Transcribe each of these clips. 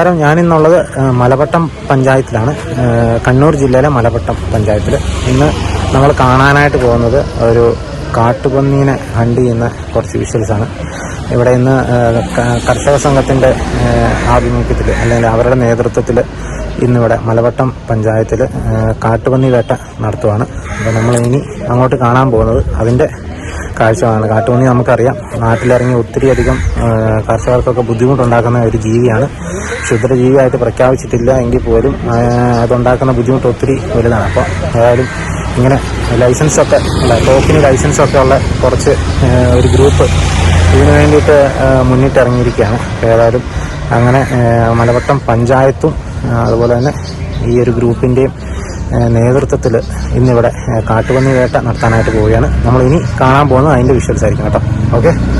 നമസ്കാരം. ഞാനിന്നുള്ളത് മലവട്ടം പഞ്ചായത്തിലാണ്. കണ്ണൂർ ജില്ലയിലെ മലവട്ടം പഞ്ചായത്തിൽ ഇന്ന് നമ്മൾ കാണാനായിട്ട് പോകുന്നത് ഒരു കാട്ടുപന്നീനെ ഹണ്ട് ചെയ്യുന്ന കുറച്ച് വിഷ്വൽസ് ആണ് ഇവിടെ ഇന്ന് കർഷക സംഘത്തിന്റെ ആഭിമുഖ്യത്തിൽ അല്ലെങ്കിൽ അവരുടെ നേതൃത്വത്തിൽ ഇന്നിവിടെ മലവട്ടം പഞ്ചായത്തിൽ കാട്ടുപന്നി വേട്ട നടത്തുവാണ്. അപ്പോൾ നമ്മൾ ഇനി അങ്ങോട്ട് കാണാൻ പോകുന്നത് അതിന്റെ കാഴ്ചകളാണ്. കാട്ടുപന്നി നമുക്കറിയാം. നാട്ടിലിറങ്ങി ഒത്തിരിയധികം കർഷകർക്കൊക്കെ ബുദ്ധിമുട്ടുണ്ടാക്കുന്ന ഒരു ജീവിയാണ്. ക്ഷുദ്രജീവിയായിട്ട് പ്രഖ്യാപിച്ചിട്ടില്ല എങ്കിൽ പോലും അതുണ്ടാക്കുന്ന ബുദ്ധിമുട്ട് ഒത്തിരി വലുതാണ്. അപ്പോൾ ഏതായാലും ഇങ്ങനെ ലൈസൻസൊക്കെ അല്ല ടോക്കിന് ലൈസൻസൊക്കെ ഉള്ള കുറച്ച് ഒരു ഗ്രൂപ്പ് ഇതിനു വേണ്ടിയിട്ട് മുന്നിട്ടിറങ്ങിയിരിക്കുകയാണ്. ഏതായാലും അങ്ങനെ മലവട്ടം പഞ്ചായത്തും അതുപോലെ തന്നെ ഈ ഒരു ഗ്രൂപ്പിന്റെയും നേതൃത്വത്തിൽ ഇന്നിവിടെ കാട്ടുപന്നി വേട്ട നടത്താനായിട്ട് പോവുകയാണ്. നമ്മൾ ഇനി കാണാൻ പോകുന്നത് അതിന്റെ വിഷ്വൽസ് ആയിരിക്കും കേട്ടോ. Okay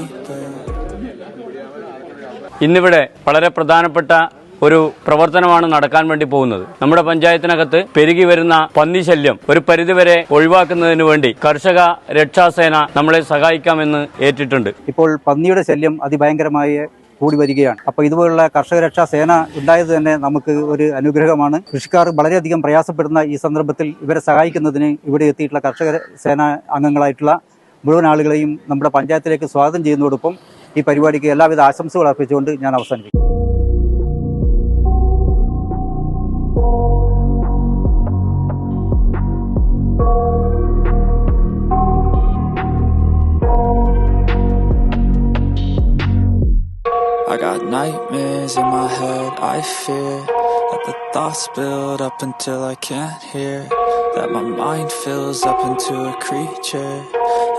ഇന്നിവിടെ വളരെ പ്രധാനപ്പെട്ട ഒരു പ്രവർത്തനമാണ് നടക്കാൻ വേണ്ടി പോകുന്നത്. നമ്മുടെ പഞ്ചായത്തിനകത്ത് പെരുകി വരുന്ന പന്നി ശല്യം ഒരു പരിധിവരെ ഒഴിവാക്കുന്നതിന് വേണ്ടി കർഷക രക്ഷാസേന നമ്മളെ സഹായിക്കാമെന്ന് ഏറ്റിട്ടുണ്ട്. ഇപ്പോൾ പന്നിയുടെ ശല്യം അതിഭയങ്കരമായി കൂടി വരികയാണ്. അപ്പോൾ ഇതുപോലുള്ള കർഷക രക്ഷാ സേന ഉണ്ടായത് തന്നെ നമുക്ക് ഒരു അനുഗ്രഹമാണ്. കൃഷിക്കാർ വളരെയധികം പ്രയാസപ്പെടുന്ന ഈ സന്ദർഭത്തിൽ ഇവരെ സഹായിക്കുന്നതിന് ഇവിടെ എത്തിയിട്ടുള്ള കർഷക സേന അംഗങ്ങളായിട്ടുള്ള മുഴുവൻ ആളുകളെയും നമ്മുടെ പഞ്ചായത്തിലേക്ക് സ്വാഗതം ചെയ്യുന്നതോടൊപ്പം ഈ പരിപാടിക്ക് എല്ലാവിധ ആശംസകൾ അർപ്പിച്ചുകൊണ്ട് ഞാൻ അവസാനിപ്പിക്കും I got nightmares in my head, I fear that the thoughts build up until I can't hear. That my mind fills up into a creature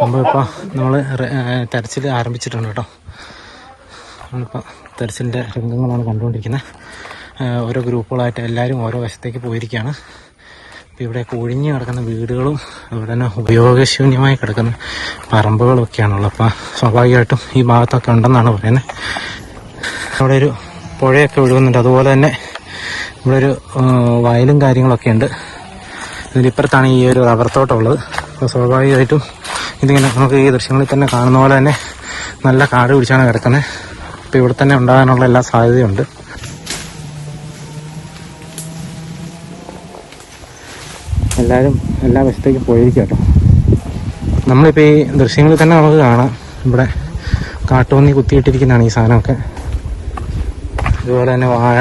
നമ്മളിപ്പോൾ നമ്മൾ തെരച്ചിൽ ആരംഭിച്ചിട്ടുണ്ട് കേട്ടോ. നമ്മളിപ്പോൾ തെരച്ചിലിന്റെ രംഗങ്ങളാണ് കണ്ടുകൊണ്ടിരിക്കുന്നത്. ഓരോ ഗ്രൂപ്പുകളായിട്ട് എല്ലാവരും ഓരോ വശത്തേക്ക് പോയിരിക്കുകയാണ്. ഇപ്പം ഇവിടെ കൊഴിഞ്ഞു കിടക്കുന്ന വീടുകളും അതുപോലെ തന്നെ ഉപയോഗശൂന്യമായി കിടക്കുന്ന പറമ്പുകളും ഒക്കെയാണുള്ളത് അപ്പോൾ സ്വാഭാവികമായിട്ടും ഈ ഭാഗത്തൊക്കെ ഉണ്ടെന്നാണ് പറയുന്നത്. അവിടെ ഒരു പുഴയൊക്കെ ഒഴുകുന്നുണ്ട്. അതുപോലെ തന്നെ ഇവിടെ ഒരു വയലും കാര്യങ്ങളൊക്കെ ഉണ്ട്. ഇതിലിപ്പുറത്താണ് ഈ ഒരു റബ്ബർ തോട്ടമുള്ളത് അപ്പോൾ സ്വാഭാവികമായിട്ടും ഇതിങ്ങനെ നമുക്ക് ഈ ദൃശ്യങ്ങളിൽ തന്നെ കാണുന്ന പോലെ തന്നെ നല്ല കാട് പിടിച്ചാണ് കിടക്കുന്നത്. അപ്പോൾ ഇവിടെ തന്നെ ഉണ്ടാകാനുള്ള എല്ലാ സാധ്യതയുണ്ട്. എല്ലാവരും എല്ലാ വശത്തേക്കും പോയിരിക്കും കേട്ടോ. നമ്മളിപ്പോൾ ഈ ദൃശ്യങ്ങളിൽ തന്നെ നമുക്ക് കാണാം. ഇവിടെ കാട്ടുപന്നി കുത്തിയിട്ടിരിക്കുന്നതാണ് ഈ സാധനമൊക്കെ. അതുപോലെ തന്നെ വാഴ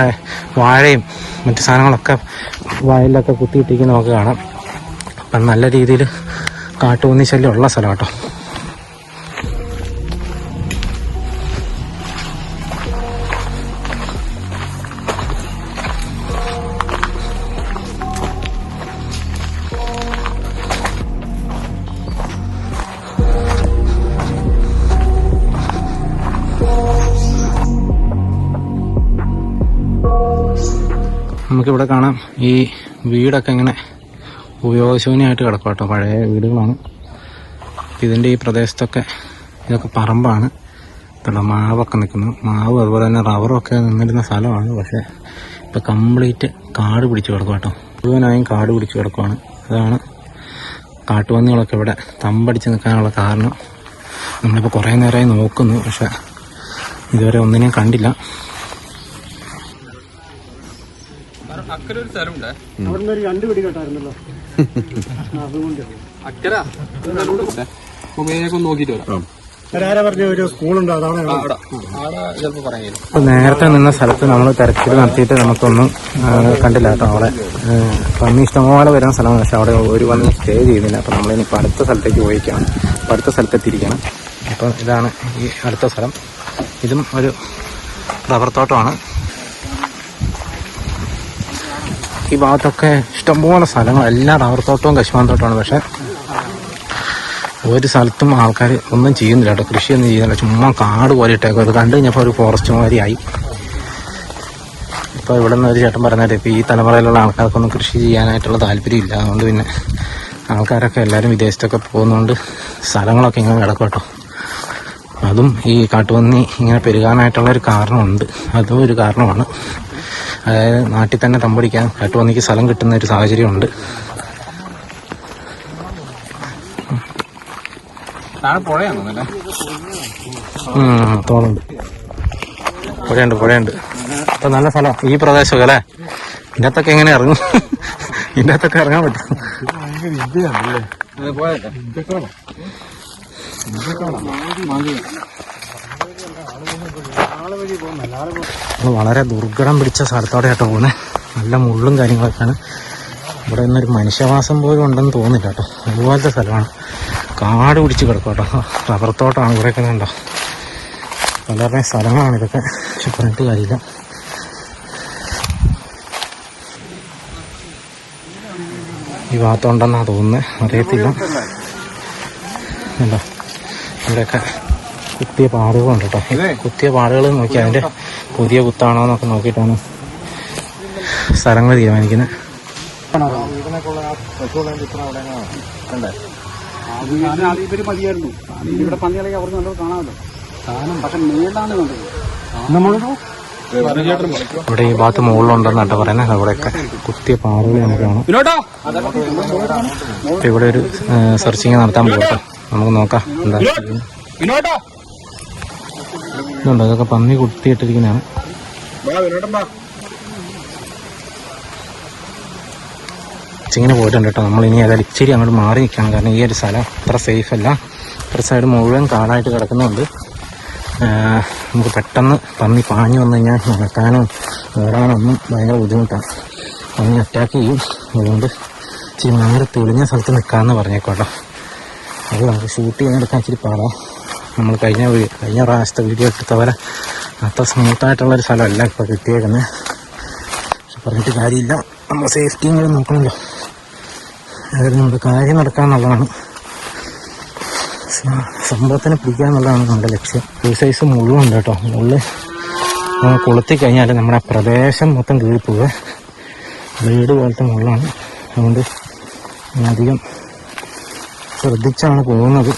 വാഴയും മറ്റു സാധനങ്ങളൊക്കെ വയലിലൊക്കെ കുത്തിയിട്ടിരിക്കുന്ന നമുക്ക് കാണാം. അപ്പം നല്ല രീതിയിൽ കാട്ടുപന്നി ശല്യം ഉള്ള സ്ഥലം കേട്ടോ. നമുക്കിവിടെ കാണാം ഈ വീടൊക്കെ ഇങ്ങനെ ഉപയോഗശൂന്യമായിട്ട് കിടക്കും പഴയ വീടുകളാണ്. ഇതിന്റെ ഈ പ്രദേശത്തൊക്കെ ഇതൊക്കെ പറമ്പാണ്. കണ്ടോ മാവൊക്കെ നിൽക്കുന്നു. മാവ് അതുപോലെ തന്നെ റബ്ബറും ഒക്കെ നിന്നിരുന്ന സ്ഥലമാണ്. പക്ഷേ ഇപ്പം കംപ്ലീറ്റ് കാട് പിടിച്ച് കിടക്കും കേട്ടോ. മുഴുവനായും കാട് പിടിച്ച് കിടക്കുവാണ്. അതാണ് കാട്ടുപന്നികളൊക്കെ ഇവിടെ തമ്പടിച്ച് നിൽക്കാനുള്ള കാരണം. നമ്മളിപ്പോൾ കുറേ നേരമായി നോക്കുന്നു. പക്ഷേ ഇതുവരെ ഒന്നിനെയും കണ്ടില്ല. അപ്പോൾ നേരത്തെ നിന്ന സ്ഥലത്ത് നമ്മൾ തിരച്ചിൽ നടത്തിയിട്ട് നമുക്കൊന്നും കണ്ടില്ല കേട്ടോ അവിടെ. പന്നി ഇഷ്ടംപോലെ വരുന്ന സ്ഥലമാണ്. പക്ഷെ അവിടെ ഒരു വന്ന് സ്റ്റേ ചെയ്യുന്നില്ല അപ്പോൾ നമ്മളിനി അടുത്ത സ്ഥലത്തേക്ക് പോയിക്കാണ് അടുത്ത സ്ഥലത്തെത്തിയിരിക്കണം അപ്പോൾ ഇതാണ് ഈ അടുത്ത സ്ഥലം. ഇതും ഒരു റബ്ബർ തോട്ടമാണ്. ഈ ഭാഗത്തൊക്കെ ഇഷ്ടംപോലെ സ്ഥലങ്ങൾ. എല്ലാ റബ്ബർ തോട്ടവും കശുമാൻ തോട്ടമാണ്. പക്ഷെ ഒരു സ്ഥലത്തും ആൾക്കാർ ഒന്നും ചെയ്യുന്നില്ല കേട്ടോ. കൃഷിയൊന്നും ചെയ്യുന്നില്ല. ചുമ്മാ കാട് പോലെ ഇട്ടേക്കും അത് കണ്ടു കഴിഞ്ഞപ്പോൾ ഒരു ഫോറസ്റ്റ് മാതിരിയായി. ഇപ്പോൾ ഇവിടെ നിന്ന് ഒരു ചേട്ടൻ പറഞ്ഞാൽ ഇപ്പോൾ ഈ തലമുറയിലുള്ള ആൾക്കാർക്കൊന്നും കൃഷി ചെയ്യാനായിട്ടുള്ള താല്പര്യമില്ല. അതുകൊണ്ട് പിന്നെ ആൾക്കാരൊക്കെ എല്ലാവരും വിദേശത്തൊക്കെ പോകുന്നതുകൊണ്ട് സ്ഥലങ്ങളൊക്കെ ഇങ്ങനെ കിടക്കും കേട്ടോ. അതും ഈ കാട്ടുപന്നി ഇങ്ങനെ പെരുകാനായിട്ടുള്ള ഒരു കാരണമുണ്ട്. അതും ഒരു കാരണമാണ്. അതായത് നാട്ടിൽ തന്നെ തമ്പടിക്കാൻ കാട്ടുപന്നിക്ക് സ്ഥലം കിട്ടുന്ന ഒരു സാഹചര്യമുണ്ട്. തോളുണ്ട് പുഴയുണ്ട് പുഴയുണ്ട്. അപ്പൊ നല്ല സ്ഥലം ഈ പ്രദേശമൊക്കെ അല്ലേ? ഇതിന്റെ അകത്തൊക്കെ എങ്ങനെ ഇറങ്ങും? ഇതിന്റെ അകത്തൊക്കെ ഇറങ്ങാൻ പറ്റും. നമ്മൾ വളരെ ദുർഘടം പിടിച്ച സ്ഥലത്തോടെ ആട്ടോ പോകുന്നത് നല്ല മുള്ളും കാര്യങ്ങളൊക്കെയാണ്. ഇവിടെ നിന്നൊരു മനുഷ്യവാസം പോലും ഉണ്ടെന്ന് തോന്നില്ല കേട്ടോ. അതുപോലത്തെ സ്ഥലമാണ്. കാട് പിടിച്ച് കിടക്കും കേട്ടോ. റബ്ബർ തോട്ടമാണ് ഇവിടെയൊക്കെ കണ്ടോ. വളരെ സ്ഥലങ്ങളാണ് ഇതൊക്കെ. പക്ഷെ പറഞ്ഞിട്ട് കാര്യമില്ല. ഈ ഭാഗത്തുണ്ടെന്നാണ് തോന്നുന്നത് അറിയത്തില്ല. ഇവിടെയൊക്കെ കുത്തിയ പാടുകളുണ്ട് കേട്ടോ. കുത്തിയ പാടുകൾ നോക്കി. അതിന്റെ പുതിയ കുത്താണോ എന്നൊക്കെ നോക്കിയിട്ടാണ് സ്ഥലങ്ങൾ തീരുമാനിക്കുന്നത്. ഇവിടെ പന്നികളൊക്കെ അവർക്ക് നല്ലത് കാണാമല്ലോ പക്ഷെ മേലാണ് കണ്ടത് ഇവിടെ ഈ ഭാഗത്ത് മുകളിലുണ്ടെന്ന് കേട്ടോ പറയുന്നത്. അവിടെയൊക്കെ കുത്തിയ പാടുകൾ നമുക്ക് കാണാം. ഇവിടെ ഒരു സെർച്ചിങ് നടത്താൻ പോകട്ടോ നമുക്ക് നോക്കാം എന്താ. ഇതുണ്ടോ അതൊക്കെ പന്നി കുത്തിയിട്ടിരിക്കുന്നതാണ്. ഇച്ചിങ്ങനെ പോയിട്ടുണ്ട് കേട്ടോ. നമ്മൾ ഇനി ഏതായാലും ഇച്ചിരി അങ്ങോട്ട് മാറി നിൽക്കണം. കാരണം ഈ ഒരു സ്ഥലം അത്ര സേഫ് അല്ല. അത്ര സൈഡ് മുഴുവൻ കാടായിട്ട് കിടക്കുന്നുണ്ട്. നമുക്ക് പെട്ടെന്ന് പന്നി പാഞ്ഞു വന്നു കഴിഞ്ഞാൽ നടക്കാനോ ഓടാനൊന്നും ഭയങ്കര ബുദ്ധിമുട്ടാണ് പന്നി അറ്റാക്ക് ചെയ്യും. അതുകൊണ്ട് ഇച്ചിരി മാറി തെളിഞ്ഞ സ്ഥലത്ത് നിൽക്കാമെന്ന് പറഞ്ഞേക്കോട്ടോ അത് നമുക്ക് ഷൂട്ട് ചെയ്യാൻ എടുക്കാൻ ഇച്ചിരി പാടാം. നമ്മൾ കഴിഞ്ഞ കഴിഞ്ഞ പ്രാവശ്യത്തെ വീഡിയോ എടുത്ത പോലെ അത്ര സ്മൂത്തായിട്ടുള്ളൊരു സ്ഥലമല്ല ഇപ്പോൾ കിട്ടിയേക്കുന്നത് പക്ഷെ പറഞ്ഞിട്ട് കാര്യമില്ല. നമ്മൾ സേഫ്റ്റിയും കൂടെ നോക്കണമല്ലോ. അതായത് നമ്മുടെ കാര്യം നടക്കാന്നുള്ളതാണ് സംഭവത്തിനെ പിടിക്കുക എന്നുള്ളതാണ് നമ്മുടെ ലക്ഷ്യം. ഫുൾ സൈസ് മുഴുവൻ ഉണ്ട് കേട്ടോ. നമ്മൾ കൊളുത്തി കഴിഞ്ഞാൽ നമ്മുടെ പ്രദേശം മൊത്തം കീഴിപ്പോവുക വീട് പോലത്തെ മുള്ളാണ്. അതുകൊണ്ട് അധികം ശ്രദ്ധിച്ചാണ് പോകുന്നത്.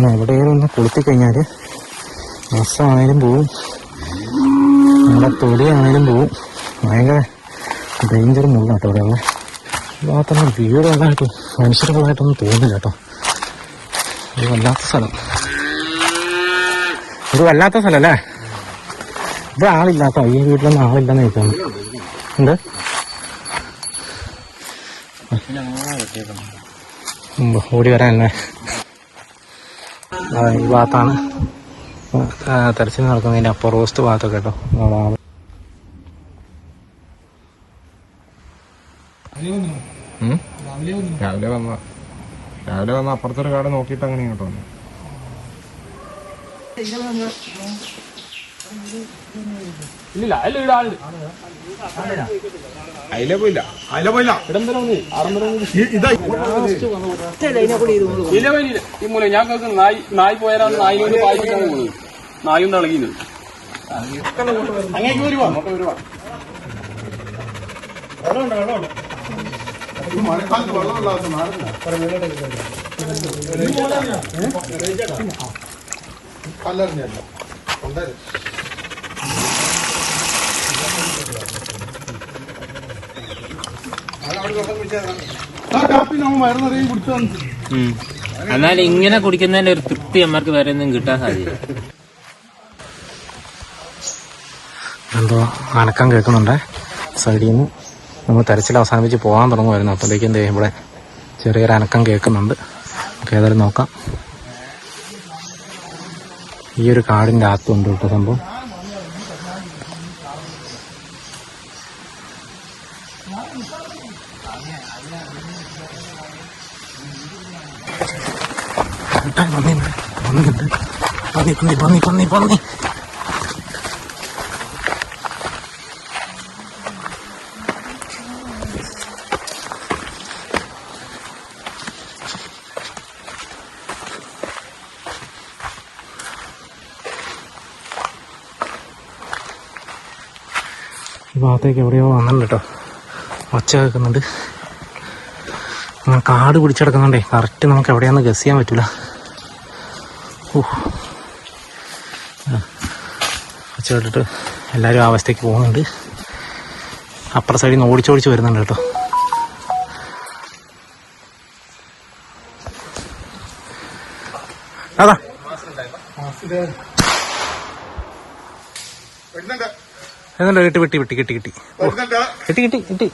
പിന്നെ എവിടെയെങ്കിലും ഒന്ന് കൊളുത്തി കഴിഞ്ഞാൽ നഷ്ടമാണേലും പോവും. നമ്മുടെ തൊടിയാണേലും പോവും. ഭയങ്കര ഡേഞ്ചർ മുള്ളാട്ടോ മാത്രം ഭാഗത്തൊന്നും വീടുള്ളതായിട്ട് മനുഷ്യരുള്ളതായിട്ടൊന്നും തോന്നില്ല കേട്ടോ. ഒരു വല്ലാത്ത സ്ഥലം. ഒരു വല്ലാത്ത സ്ഥലം അല്ലേ? ഇവിടെ ആളില്ലാത്ത? ഈ വീട്ടിലൊന്നും ആളില്ലെന്ന് ചോദിക്കുന്നു എന്ത്? ഉം, ഓടി വരാൻ ആ, ഈ ഭാഗത്താണ്. തെരച്ചിൽ നടക്കുന്നതിന്റെ അപ്പുറോസ്റ്റ് ഭാഗത്തൊക്കെ കേട്ടോ. രാവിലെ വന്ന രാവിലെ വന്ന അപ്പുറത്തൊരു കാട് നോക്കിയിട്ട് അങ്ങനെ ഇങ്ങോട്ട് വന്നു ഇല്ല അതിൽ ഇടാണ്ട് അതിലെ പോയില്ല. അതിലെ പോയില്ല. ഇല്ല പോയില്ല ഈ മൂല ഞാൻ കേൾക്കുന്നു. നായി നായി പോയാലാണ് നായിനോട് വായിച്ചിട്ടാണ് പോകുന്നത്. നായും തിളങ്ങിയത് അങ്ങേക്ക് വരുവാ. നമുക്ക് വരുവാ എന്നാൽ ഇങ്ങനെ കുടിക്കുന്നതിന്റെ ഒരു തൃപ്തി അമ്മർക്ക് വേറെ ഒന്നും കിട്ടാൻ സാധ്യത എന്തോ അനക്കം കേൾക്കുന്നുണ്ടേ? സൈഡിൽ നിന്ന് നമ്മൾ തെരച്ചിൽ അവസാനിപ്പിച്ച് പോകാൻ തുടങ്ങുമായിരുന്നു. അപ്പോഴത്തേക്കും ഇവിടെ ചെറിയൊരു അനക്കം കേൾക്കുന്നുണ്ട്. നമുക്ക് ഏതായാലും നോക്കാം. ഈ ഒരു കാടിന്റെ അകത്തുണ്ട് കേട്ടോ സംഭവം. പന്നി പന്നി പന്നി പന്നി പന്നി ഭാഗത്തേക്ക് എവിടെയോ വന്നിട്ടുണ്ട് കേട്ടോ ഒച്ച കേൾക്കുന്നുണ്ട്. കാട് പിടിച്ചെടുക്കുന്നുണ്ടേ. കറക്റ്റ് നമുക്ക് എവിടെയാന്ന് ഗസ് ചെയ്യാൻ പറ്റില്ല ഒച്ച കേട്ടിട്ട് എല്ലാവരും ആ അവസ്ഥയ്ക്ക് പോകുന്നുണ്ട്. അപ്പുറ സൈഡിൽ നിന്ന് ഓടിച്ചോടിച്ച് വരുന്നുണ്ട് കേട്ടോ അതാ. ഏതാണ്ട് കിട്ടി വെട്ടി വെട്ടി കിട്ടി കിട്ടി. കിട്ടി കിട്ടി കിട്ടി.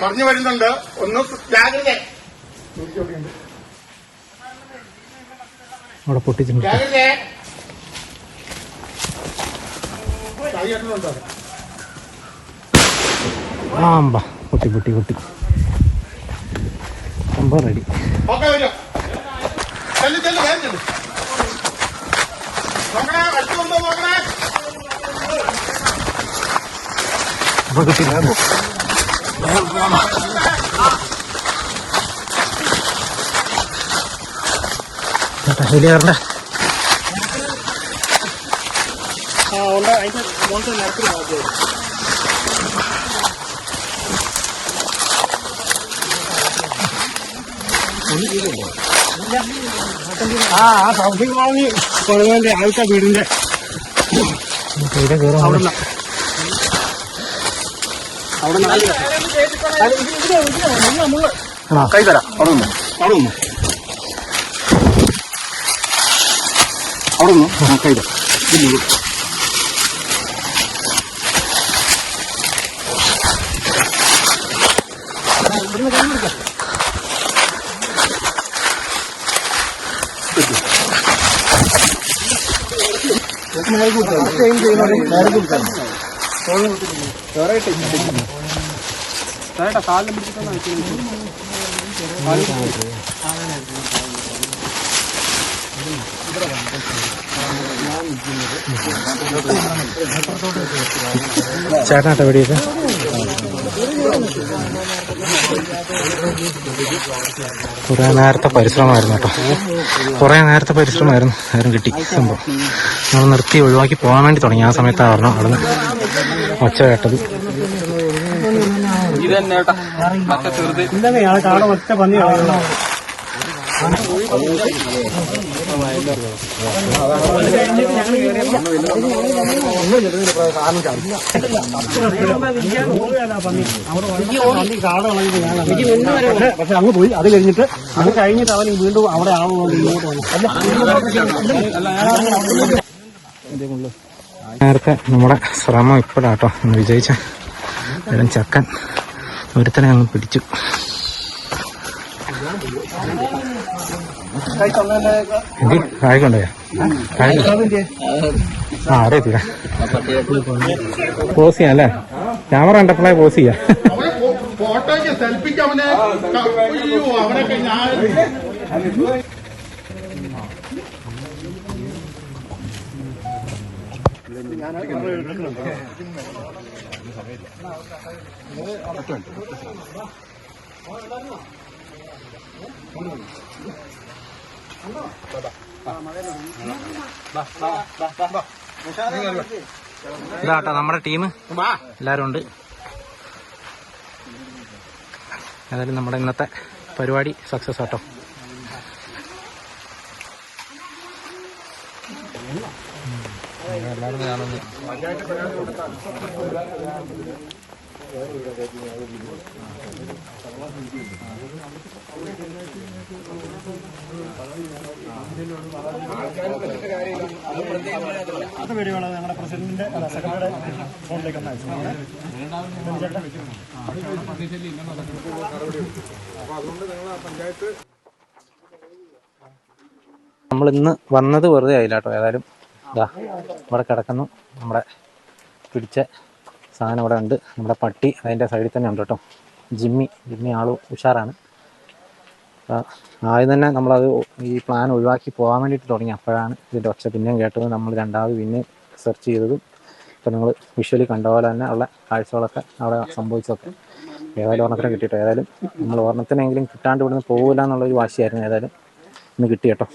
മറിഞ്ഞു വരുന്നുണ്ട്. ഒന്ന് ജാഗ്രത. അവിടെ പൊട്ടിച്ചിട്ടുണ്ട്. ആമ്പ. പൊട്ടി പൊട്ടി പൊട്ടി. സംഭവം റെഡി ഓക്കെ വരും ചെല്ലു ചെല്ലു വേഗം ചെല്ലു നോക്കണേ അടുത്തുണ്ടോ നോക്കണേ അപ്പൊ കിട്ടി ചേട്ടാ ഹെലിയാറിന്റെ തീരെ കയറാൻ കൈ തരാം. അവിടെ നിന്ന്. അവിടെ നിന്ന്. അവിടെ നിന്ന്. കൈ തരാം. ചേട്ടനാട്ടെ വെടിയൊക്കെ കുറെ നേരത്തെ പരിശ്രമമായിരുന്നു കേട്ടോ. കുറെ നേരത്തെ പരിശ്രമമായിരുന്നു. ആരും കിട്ടി. സംഭവം. നമ്മൾ നിർത്തി ഒഴിവാക്കി പോകാൻ വേണ്ടി തുടങ്ങി. ആ സമയത്താണ് പറഞ്ഞു ഒച്ച കേട്ടത് പക്ഷെ അങ്ങ് പോയി അത് കഴിഞ്ഞിട്ട് അത് കഴിഞ്ഞിട്ട് അവൻ വീണ്ടും അവിടെ ആവുന്നുണ്ട് ഇങ്ങോട്ട് വന്നു നേരത്തെ നമ്മുടെ ശ്രമം ഇപ്പോഴാട്ടോ ഒന്ന് വിജയിച്ച എല്ലാം ചക്കൻ. ഒരുത്തനെ അങ്ങ് പിടിച്ചു. എന്തി കായ്ക്കൊണ്ടോയാ ആ എത്തിയ പോസ് ചെയ്യാം അല്ലേ? ക്യാമറ കണ്ടപ്പോഴേ പോസ് ചെയ്യാം. ഫോട്ടോയ്ക്ക് സെൽഫിക്ക് അവനെ അവനൊക്കെ ഞാൻ ഇതാട്ടോ നമ്മുടെ ടീം. എല്ലാരും ഉണ്ട്. ഏതായാലും നമ്മുടെ ഇന്നത്തെ പരിപാടി സക്സസ് ആട്ടോ. അടുത്ത വരികയാണ് ഞങ്ങളുടെ പ്രസിഡന്റിന്റെ അല്ല സെക്രട്ടറിയുടെ ഫോണിലേക്ക് ഒന്ന് അയച്ചു നമ്മൾ ഇന്ന് വന്നത് വെറുതെ ആയില്ല കേട്ടോ ഏതായാലും. ഇതാ ഇവിടെ കിടക്കുന്നു. നമ്മുടെ പിടിച്ച സാധനം ഇവിടെ ഉണ്ട്. നമ്മുടെ പട്ടി അതിന്റെ സൈഡിൽ തന്നെ ഉണ്ട് കേട്ടോ. ജിമ്മി ജിമ്മി ആൾ ഉഷാറാണ്. ആദ്യം തന്നെ നമ്മളത് ഈ പ്ലാൻ ഒഴിവാക്കി പോകാൻ വേണ്ടിയിട്ട് തുടങ്ങി. അപ്പോഴാണ് ഇതിന്റെ ഒച്ച പിന്നെയും കേട്ടത്. നമ്മൾ രണ്ടാമത് പിന്നെ സെർച്ച് ചെയ്തതും ഇപ്പം നിങ്ങൾ വിഷ്വലി കണ്ട പോലെ തന്നെ ഉള്ള കാഴ്ചകളൊക്കെ അവിടെ സംഭവിച്ചതൊക്കെ. ഏതായാലും ഒരെണ്ണത്തിന് കിട്ടിയിട്ടോ. ഏതായാലും നമ്മൾ ഓർണത്തിനെങ്കിലും കിട്ടാണ്ട് ഇവിടുന്ന് പോകില്ല എന്നുള്ളൊരു വാശിയായിരുന്നു. ഏതായാലും ഇന്ന് കിട്ടി കേട്ടോ.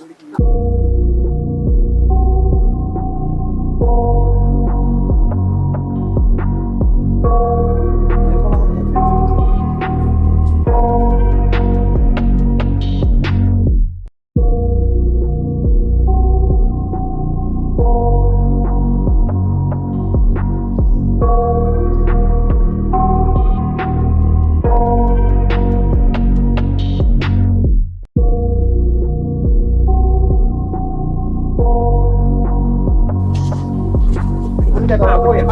അതെ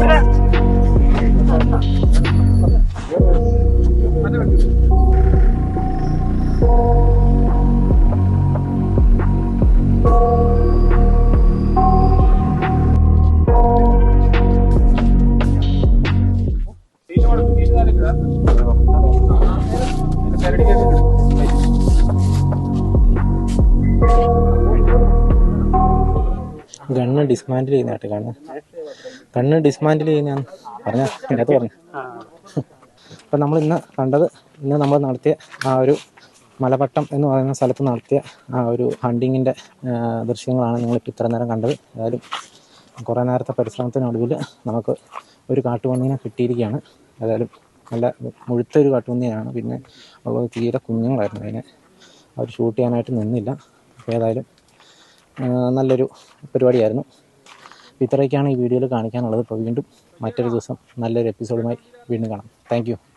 ഞാൻ ഗണ്ണ് ഡിസ്മാൻഡിൽ ചെയ്യുന്നതായിട്ട് കണ്ണ്. കണ്ണ് ഡിസ്മാൻഡിൽ ചെയ്യുന്ന പറഞ്ഞ? അതിനകത്ത് പറഞ്ഞു? അപ്പം നമ്മൾ ഇന്ന് കണ്ടത് ഇന്ന് നമ്മൾ നടത്തിയ ആ ഒരു മലപട്ടം എന്ന് പറയുന്ന സ്ഥലത്ത് നടത്തിയ ആ ഒരു ഹണ്ടിങ്ങിന്റെ ദൃശ്യങ്ങളാണ് നിങ്ങളിപ്പോൾ ഇത്ര നേരം കണ്ടത്. ഏതായാലും കുറേ നേരത്തെ പരിശ്രമത്തിനൊടുവിൽ നമുക്ക് ഒരു കാട്ടുപന്നീനെ കിട്ടിയിരിക്കുകയാണ്. ഏതായാലും നല്ല മുഴുത്ത ഒരു കാട്ടുപന്നിയാണ്. പിന്നെ ഉള്ളത് തീരെ കുഞ്ഞുങ്ങളായിരുന്നു. അതിനെ അവർ ഷൂട്ട് ചെയ്യാനായിട്ട് നിന്നില്ല. ഏതായാലും നല്ലൊരു പരിപാടിയായിരുന്നു. ഇത്രയൊക്കെയാണ് ഈ വീഡിയോയിൽ കാണിക്കാനുള്ളത്. ഇപ്പോൾ വീണ്ടും മറ്റൊരു ദിവസം നല്ലൊരു എപ്പിസോഡുമായി വീണ്ടും കാണാം. താങ്ക്